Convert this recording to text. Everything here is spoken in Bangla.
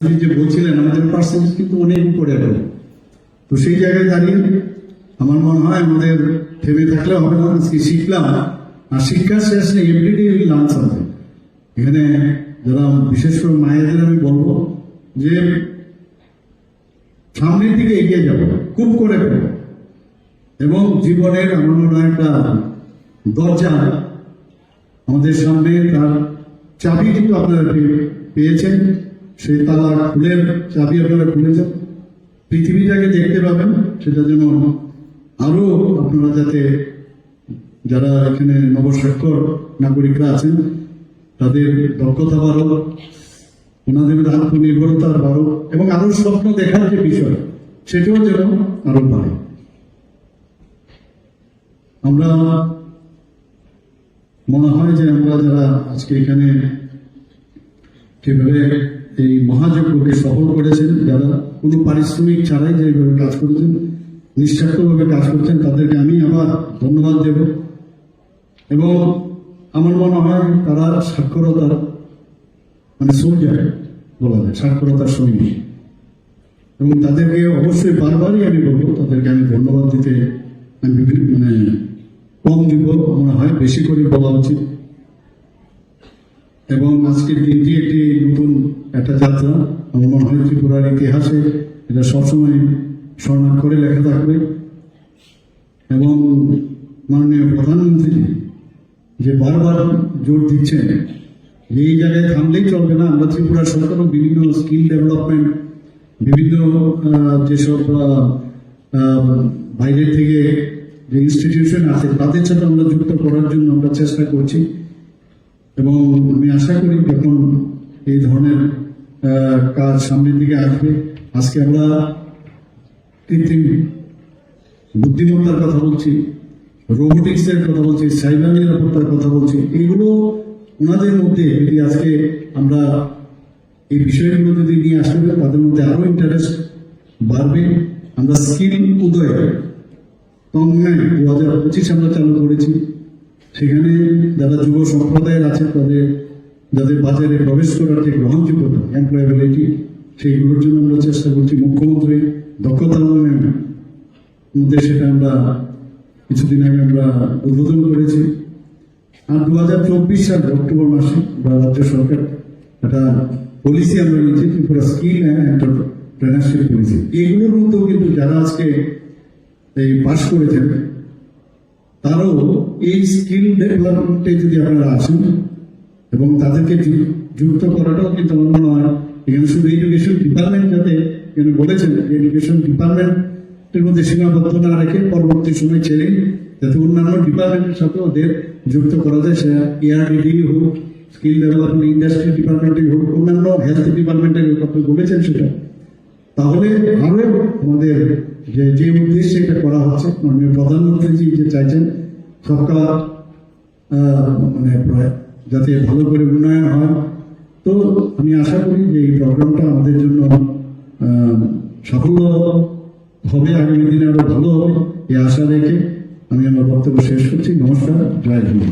আপনি যে বলছিলেন আমাদের পার্সেন্টেজ কিন্তু অনেক উপরে এখন তো সেই জায়গায় দাঁড়িয়ে আমার মনে হয় আমাদের থেমে থাকলে হবে না আজকে শিখলাম। আর শিক্ষার শেষ নেই এভরিডে লাঞ্চ আছে এখানে যারা বিশেষ করে মায়েদের আমি বলব যে সামনের দিকে এগিয়ে যাব খুব করে। এবং জীবনের আমার মনে হয় একটা দরজা আমাদের সামনে, তার চাবি কিন্তু আপনারা পেয়েছেন। সেই তালা খুলের চাবি আপনারা খুলেছেন। পৃথিবীটাকে দেখতে পাবেন, সেটা যেন আরও আপনারা যাতে যারা এখানে নবস্বাক্ষর নাগরিকরা আছেন, তাদের দক্ষতা বাড়ো, ওনাদের আত্মনির্ভরতা বাড়ো, এবং আরও স্বপ্ন দেখার যে বিষয়, সেটাও যেন আরও বাড়ে। আমরা, মনে হয় যে আমরা যারা আজকে এখানে যেভাবে এই মহাযজ্ঞকে সফল করেছেন যারা কোনো পারিশ্রমিক ছাড়াই যেভাবে কাজ করেছেন, নিঃস্বার্থভাবে কাজ করছেন, তাদেরকে আমি আবার ধন্যবাদ দেব। এবং আমার মনে হয় তারা সাক্ষরতার মানে সোলজার বলা যায়, সাক্ষরতার সৈনিক এবং তাদেরকে অবশ্যই বারবারই আমি বলব, তাদেরকে আমি ধন্যবাদ দিতে আমি মানে কম দিব মনে হয় বেশি করে বলা উচিত। এবং আজকের দিনটি একটি নতুন একটা যাত্রা, আমার মনে হয় ত্রিপুরার ইতিহাসে এটা সবসময় স্মরণ করে লেখা থাকবে। এবং মাননীয় প্রধানমন্ত্রী যে বারবার জোর দিচ্ছেন যে এই জায়গায় থামলেই চলবে না। আমরা ত্রিপুরা সরকারও বিভিন্ন স্কিল ডেভেলপমেন্ট, বিভিন্ন যেসব বাইরের থেকে যে ইনস্টিটিউশন আছে, তাদের সাথে আমরা যুক্ত করার জন্য আমরা চেষ্টা করছি। এবং আমি আশা করি যখন এই ধরনের কাজ সামনের দিকে আসবে, আজকে আমরা কৃত্রিম বুদ্ধিমত্তার কথা বলছি রোবোটিক্স এর কথা বলছি, সাইবার নিরাপত্তার কথা বলছি, এগুলো ওনাদের মধ্যে যদি আজকে আমরা এই বিষয়গুলো যদি নিয়ে পারি, তাদের মধ্যে আরও ইন্টারেস্ট বাড়বে। আমরা স্কিল উদয়, তন্ময় দু হাজার পঁচিশ আমরা চালু করেছি। সেখানে যারা যুব সম্প্রদায়ের আছে, তাদের, যাদের বাজারে প্রবেশ করার যে গ্রহণযোগ্যতা এমপ্লয়াবিলিটি সেইগুলোর জন্য আমরা চেষ্টা করছি। মুখ্যমন্ত্রী দক্ষতা উন্নয়ন মধ্যে সেটা আমরা কিছুদিন আগে আমরা উদ্বোধন করেছি। আর দু হাজার চব্বিশ সাল অক্টোবর মাসে বা রাজ্য সরকার একটা পলিসি আমরা নিয়েছি, Tripura skill and entrepreneurship policy এগুলোর মধ্যেও কিন্তু যারা আজকে এই পাশ করেছেন তারও এই স্কিল ডেভেলপমেন্টে যদি আপনারা আসেন এবং তাদেরকে যুক্ত করাটাও কিন্তু আমার মনে হয় এখানে শুধু এডুকেশন ডিপার্টমেন্ট যাতে এখানে বলেছেন এডুকেশন ডিপার্টমেন্টের মধ্যে সীমাবদ্ধ না রেখে পরবর্তী সময় ছেড়ে যাতে অন্যান্য ডিপার্টমেন্টের সাথে ওদের যুক্ত করা যায়, সেটা এআরডিডি হোক, স্কিল ডেভেলপমেন্ট ইন্ডাস্ট্রি ডিপার্টমেন্টের হোক, অন্যান্য হেলথ ডিপার্টমেন্টের আপনি বলেছেন সেটা। তাহলে আরও আমাদের যে যে উদ্দেশ্যে এটা করা হচ্ছে, মাননীয় প্রধানমন্ত্রীজি যে চাইছেন সবকা মানে যাতে ভালো করে উন্নয়ন হয়। তো আমি আশা করি যে এই প্রোগ্রামটা আমাদের জন্য সাফল্য হবে, আগামী দিনে আরও ভালো হবে, এই আশা রেখে আমি আমার বক্তব্য শেষ করছি। নমস্কার, জয় হিন্দ।